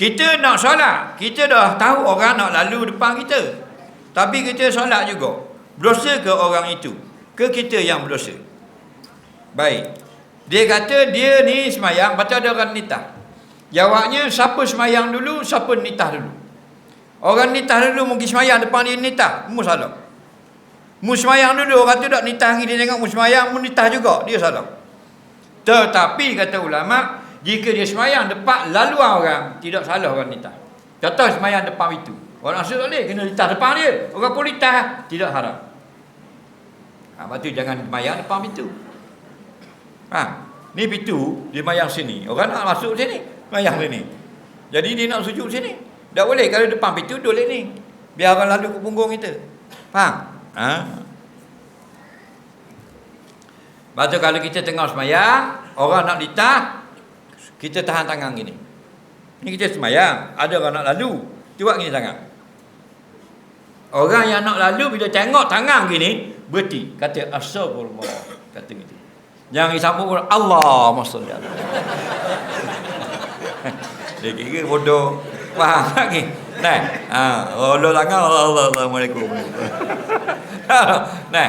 Kita nak solat, kita dah tahu orang nak lalu depan kita. Tapi kita solat juga. Berdosa ke orang itu? Ke kita yang berdosa? Baik. Dia kata dia ni semayang, patut ada orang nitah. Jawabnya, siapa semayang dulu, siapa nitah dulu. Orang nitah dulu mungkin semayang depan dia nitah. Mu salah. Mu semayang dulu, orang tu tak nitah dia tengok mu semayang, mu nitah juga. Dia salah. Tetapi, kata ulama, jika dia semayang depan laluan orang, tidak salah orang nitah. Contoh semayang depan itu. Orang asal tak boleh, kena nitah depan dia. Orang pun nitah, tidak haram. Ha, lepas tu jangan semayang depan pintu. Ha, ni pintu, dia mayang sini. Orang nak masuk sini, mayang sini. Jadi dia nak sujud sini. Tak boleh kalau depan pintu boleh ni. Biar orang lalu ke punggung kita. Faham? Ha? Lepas tu kalau kita tengah semayang, orang nak ditah, kita tahan tangan gini. Ni kita semayang, ada orang nak lalu, tu buat gini tangan. Orang yang nak lalu bila tengok tangan gini, berhenti. Kata astagfirullah. Kata gitu. Jangan disambung pun Allah maksudnya. Dia kira bodoh. Faham lagi? Nah, ha, Allah tangan Allah, Allah, Assalamualaikum. nah,